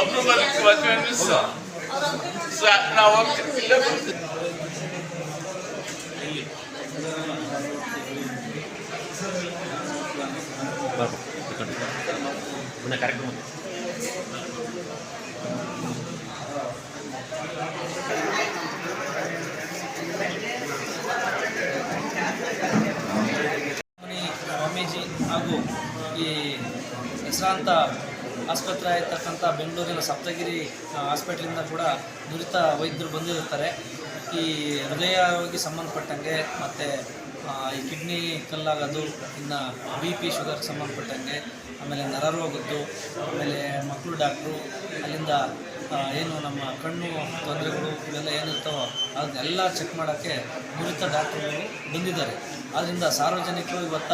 ಒಬ್ರು ಬರಲಿಕ್ಕೆ ಮದುವೆ ಮಿಸ್ ನಾವು ಹೋಗ್ತಿರ್ತಿಲ್ಲ ಬರ್ತಿದ್ವಿ. ಕಾರ್ಯಕ್ರಮ ಮನಿ ಸ್ವಾಮೀಜಿ ಹಾಗೂ ಈ ಹೆಸರಾಂತ ಆಸ್ಪತ್ರೆ ಆಗಿರ್ತಕ್ಕಂಥ ಬೆಂಗಳೂರಿನ ಸಪ್ತಗಿರಿ ಹಾಸ್ಪಿಟ್ಲಿಂದ ಕೂಡ ನುರಿತ ವೈದ್ಯರು ಬಂದಿರ್ತಾರೆ. ಈ ಹೃದಯ ರೋಗಿ ಸಂಬಂಧಪಟ್ಟಂಗೆ ಮತ್ತು ಈ ಕಿಡ್ನಿ ಕಲ್ಲಾಗೋದು, ಇನ್ನು ಬಿ ಪಿ ಶುಗರ್ಗೆ ಸಂಬಂಧಪಟ್ಟಂಗೆ, ಆಮೇಲೆ ನರರೋಗದ್ದು, ಆಮೇಲೆ ಮಕ್ಕಳು ಡಾಕ್ಟ್ರು, ಅಲ್ಲಿಂದ ಏನು ನಮ್ಮ ಕಣ್ಣು ತೊಂದರೆಗಳು ಇವೆಲ್ಲ ಏನಿರ್ತಾವೋ ಅದನ್ನೆಲ್ಲ ಚೆಕ್ ಮಾಡೋಕ್ಕೆ ನುರಿತ ಡಾಕ್ಟ್ರುಗಳು ಬಂದಿದ್ದಾರೆ. ಆದ್ದರಿಂದ ಸಾರ್ವಜನಿಕರು ಇವತ್ತ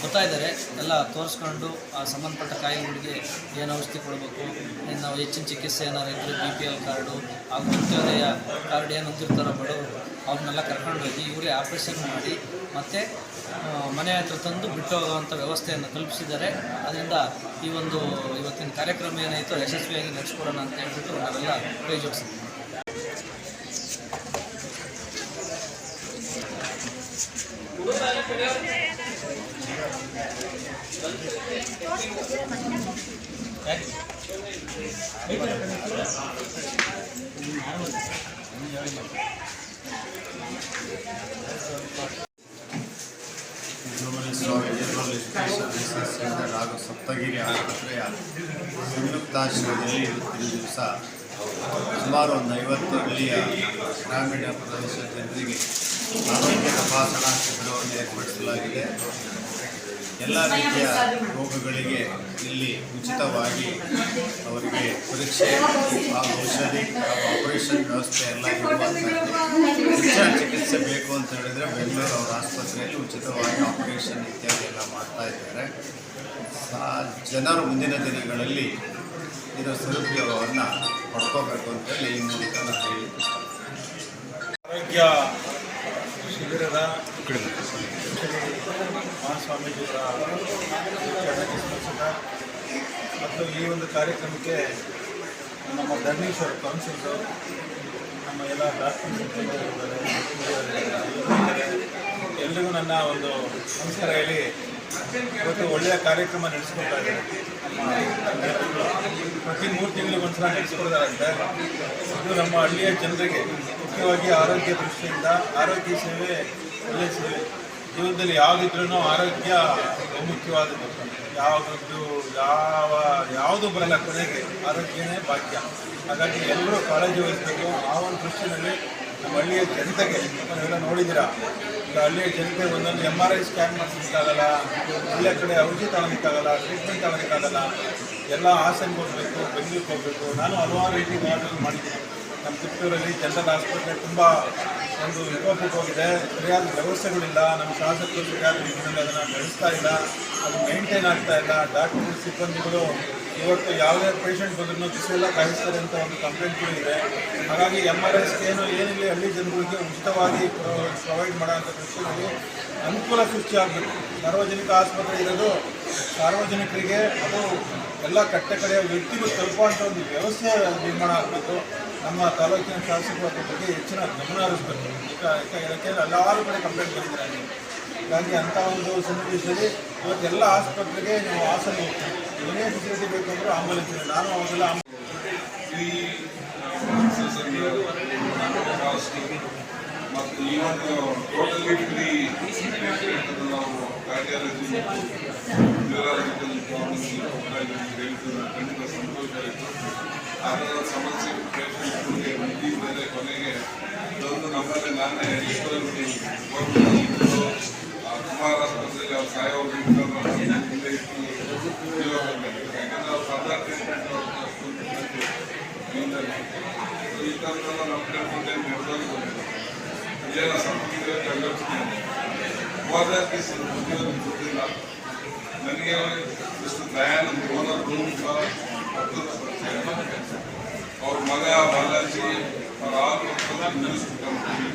ಬರ್ತಾ ಇದ್ದಾರೆ ಎಲ್ಲ ತೋರಿಸ್ಕೊಂಡು ಆ ಸಂಬಂಧಪಟ್ಟ ಕಾಯಿಲೆಗಳಿಗೆ ಏನು ಔಷಧಿ ಕೊಡಬೇಕು ನಾವು ಹೆಚ್ಚಿನ ಚಿಕಿತ್ಸೆ ಏನಾರು ಇದ್ದರೆ ಬಿ ಪಿ ಎಲ್ ಕಾರ್ಡು ಹಾಗೂ ಅಂತ್ಯೋದಯ ಕಾರ್ಡ್ ಏನು ಹೊಂದಿರ್ತಾರೋ ಬಡವರು ಅವ್ರನ್ನೆಲ್ಲ ಕರ್ಕೊಂಡೋಗಿ ಇವರೇ ಆಪ್ರೇಷನ್ ಮಾಡಿ ಮತ್ತು ಮನೆ ಹತ್ರ ತಂದು ಬಿಟ್ಟು ಹೋಗುವಂಥ ವ್ಯವಸ್ಥೆಯನ್ನು ಕಲ್ಪಿಸಿದ್ದಾರೆ. ಅದರಿಂದ ಈ ಒಂದು ಇವತ್ತಿನ ಕಾರ್ಯಕ್ರಮ ಏನಾಯಿತು ಯಶಸ್ವಿಯಾಗಿ ನಡೆಸ್ಕೊಡೋಣ ಅಂತ ಹೇಳ್ಬಿಟ್ಟು ನಾವೆಲ್ಲ ಕೈ ಜೋಡಿಸಿದ್ವಿ ಹಾಗೂ ಸಪ್ತಗಿರಿ ಆಸ್ಪತ್ರೆಯ ಸಂಯುಕ್ತಾಶ್ರಯದಲ್ಲಿ ಇವತ್ತಿನ ದಿವಸ ಸುಮಾರು ಒಂದು ಐವತ್ತು ಹಳ್ಳಿಯ ಗ್ರಾಮೀಣ ಪ್ರದೇಶದ ಜನರಿಗೆ ಆರೋಗ್ಯ ತಪಾಸಣಾ ಶಿಬಿರವನ್ನು ಏರ್ಪಡಿಸಲಾಗಿದೆ ಎಲ್ಲ ರೀತಿಯ ರೋಗಗಳಿಗೆ ಇಲ್ಲಿ ಉಚಿತವಾಗಿ ಅವರಿಗೆ ಪರೀಕ್ಷೆ ಹಾಗೂ ಔಷಧಿ ಹಾಗೂ ಆಪರೇಷನ್ ವ್ಯವಸ್ಥೆ ಎಲ್ಲ ಹೆಚ್ಚಿನ ಚಿಕಿತ್ಸೆ ಬೇಕು ಅಂತ ಹೇಳಿದರೆ ಬೆಂಗಳೂರು ಅವರ ಆಸ್ಪತ್ರೆಯಲ್ಲಿ ಉಚಿತವಾಗಿ ಆಪರೇಷನ್ ಇತ್ಯಾದಿ ಎಲ್ಲ ಮಾಡ್ತಾ ಇದ್ದಾರೆ. ಜನರು ಮುಂದಿನ ದಿನಗಳಲ್ಲಿ ಇದರ ಸದುಪಯೋಗವನ್ನು ಪಡ್ಕೋಬೇಕು ಅಂತೇಳಿ ಈ ಮೂಲಕ ನಾನು ಹೇಳಿ ಆರೋಗ್ಯ ಶಿಬಿರದ ಮತ್ತು ಈ ಒಂದು ಕಾರ್ಯಕ್ರಮಕ್ಕೆ ನಮ್ಮ ಧರ್ಮೇಶ್ವರ ಕೌನ್ಸಿಲ್ ನಮ್ಮ ಎಲ್ಲ ಡಾಕ್ಟರ್ಸ್ ಎಲ್ರಿಗೂ ನನ್ನ ಒಂದು ನಮಸ್ಕಾರ ಹೇಳಿ, ಇವತ್ತು ಒಳ್ಳೆಯ ಕಾರ್ಯಕ್ರಮ ನಡೆಸ್ಕೊಳ್ತಾ ಇದ್ದಾರೆ. ಪ್ರತಿ ಮೂರು ತಿಂಗಳಿಗೆ ಒಂದ್ಸಲ ನಡೆಸ್ಕೊಡ್ತಾರಂತೆ. ಇದು ನಮ್ಮ ಹಳ್ಳಿಯ ಜನರಿಗೆ ಮುಖ್ಯವಾಗಿ ಆರೋಗ್ಯ ದೃಷ್ಟಿಯಿಂದ ಆರೋಗ್ಯ ಸೇವೆ ಒಳ್ಳೆಯ ಸೇವೆ. ಜೀವನದಲ್ಲಿ ಯಾವುದಿದ್ರೂ ಆರೋಗ್ಯ ಬಹುಮುಖ್ಯವಾದದ್ದು ಯಾವ್ದು ಯಾವ, ಯಾವುದು ಬರಲ್ಲ ಕೊನೆಗೆ ಆರೋಗ್ಯನೇ ಭಾಗ್ಯ. ಹಾಗಾಗಿ ಎಲ್ಲರೂ ಕಾಳಜಿ ವಹಿಸಬೇಕು. ಆ ಒಂದು ದೃಷ್ಟಿನಲ್ಲಿ ನಮ್ಮ ಹಳ್ಳಿಯ ಜನತೆಗೆ, ನೀವೆಲ್ಲ ನೋಡಿದ್ದೀರಾ, ಈಗ ಹಳ್ಳಿಯ ಜನತೆ ಒಂದೊಂದು ಎಂ ಆರ್ ಐ ಸ್ಕ್ಯಾನ್ ಮಾಡಿಸ್ಲಿಕ್ಕಾಗಲ್ಲ ಒಳ್ಳೆ ಕಡೆ ಔಷಧಿ ತಗೊಳಕ್ಕಾಗಲ್ಲ ಟ್ರೀಟ್ಮೆಂಟ್ ತಗೊಳಕ್ಕಾಗಲ್ಲ ಎಲ್ಲ ಹಾಸನ್ಗೆ ಹೋಗಬೇಕು, ಬೆಂಗಳೂರಿಗೆ ಹೋಗಬೇಕು. ನಾನು ಹಲವಾರು ರೀತಿ ಮಾಡಿದ್ದೀನಿ. ನಮ್ಮ ಕಿತ್ತೂರಲ್ಲಿ ಜನರಲ್ ಆಸ್ಪತ್ರೆ ತುಂಬ ಒಂದು ಹೋಗಿದೆ. ಸರಿಯಾದ ವ್ಯವಸ್ಥೆಗಳಿಲ್ಲ. ನಮ್ಮ ಶಾಸಕರು ಸರಿಯಾದ ರೀತಿಯಲ್ಲಿ ಅದನ್ನು ನಡೆಸ್ತಾ ಇಲ್ಲ. ಅದು ಮೇಂಟೈನ್ ಆಗ್ತಾ ಇಲ್ಲ. ಡಾಕ್ಟರ್ ಸಿಬ್ಬಂದಿಗಳು ಇವತ್ತು ಯಾವುದೇ ಪೇಷಂಟ್ ಬಂದ್ರೂ ಬಿಸಿಲೆಲ್ಲ ಕಾಯಿಸ್ತಾರೆ ಅಂತ ಒಂದು ಕಂಪ್ಲೇಂಟ್ಗಳು ಇದೆ. ಹಾಗಾಗಿ ಎಂ ಆರ್ ಎಸ್ ಏನು ಏನಿಲ್ಲ, ಹಳ್ಳಿ ಜನಗಳಿಗೆ ಉಚಿತವಾಗಿ ಪ್ರೊವೈಡ್ ಮಾಡೋಂಥ ದೃಷ್ಟಿಯಲ್ಲಿ ಅನುಕೂಲ ಸೃಷ್ಟಿಯಾಗಬೇಕು ಸಾರ್ವಜನಿಕ ಆಸ್ಪತ್ರೆ ಇರೋದು ಸಾರ್ವಜನಿಕರಿಗೆ ಅದು ಎಲ್ಲ ಕಟ್ಟೆ ಕಡೆಯ ವ್ಯಕ್ತಿಗಳು ತಲುಪುವಂಥ ಒಂದು ವ್ಯವಸ್ಥೆ ನಿರ್ಮಾಣ ಆಗಬೇಕು. ನಮ್ಮ ತಾಲೂಕಿನ ಶಾಸಕರು ಅದ್ರ ಬಗ್ಗೆ ಹೆಚ್ಚಿನ ಗಮನ ಹರಿಸಬೇಕು. ಯಾಕೆಂದರೆ ಹಲವಾರು ಕಡೆ ಕಂಪ್ಲೇಂಟ್ ಬಂದಿದ್ದಾರೆ ಹಾಗಾಗಿ ಅಂಥ ಒಂದು ಸನ್ನಿವೇಶದಲ್ಲಿ ಇವತ್ತೆಲ್ಲ ಆಸ್ಪತ್ರೆಗೆ ನೀವು ಹಾಸನ ಏನೇ ಫೆಸಿಲಿಟಿ ಬೇಕಂದ್ರೂ ಆಂಬುಲೆನ್ಸ್ ಇದೆ. ನಾನು ಅವಾಗೆಲ್ಲ ಮತ್ತು ಈ ಒಂದು ಟೋಟಲಿ ಫ್ರೀ ನಾವು ಕಾರ್ಡಿಯಾಲಜಿ ನ್ಯೂರಾಲಜಿಕಲ್ ಖಂಡಿತ ಸಂತೋಷ ಆಯಿತು. ಅದರ ಸಮಸ್ಯೆ ಪೇಷಂಟ್ಗಳಿಗೆ ಮುಗಿ ಮೇಲೆ ಕೊನೆಗೆ ಒಂದು ನಮ್ಮಲ್ಲಿ ನಾನೇ ಅಡಿಷನಲ್ ಗೌರ್ಮೆಂಟ್ ಕುಮಾರ ಆಸ್ಪತ್ರೆಯಲ್ಲಿ ಅವ್ರು ಸಾಯೋರು ಮುಂದೆ ಇಟ್ಟು ಜೀವ ಬಂದಿದೆ ಯಾಕಂದ್ರೆ ಅವ್ರು ಸಾಧಾರಣ ಟ್ರೀಟ್ಮೆಂಟ್ ಈ ಥರದ್ದೆಲ್ಲ ನಮ್ಮ ಕೇಳ್ಕೊಂಡೆ ನಿರ್ಧಾರ ಬಂದಿದೆ ಏನು ಸಂಪರ್ಕ ಜಗತ್ತಿದೆ ಹೋದ ಗೊತ್ತಿಲ್ಲ ನನಗೆ ಎಷ್ಟು Dayananda owner room اور مگا والا سے فراغ اور خود نفس کمپنی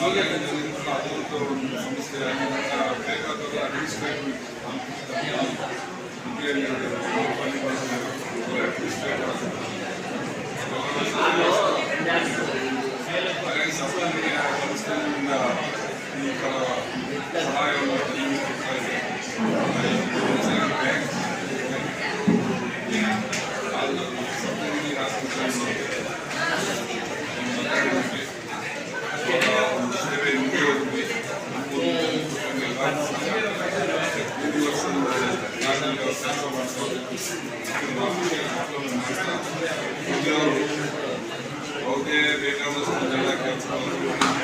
مگر حضور تو سمجھتے ہیں بیگا تو ایٹلیسٹ ہم ایٹلیسٹ سمجھتے ہیں Okay, we have a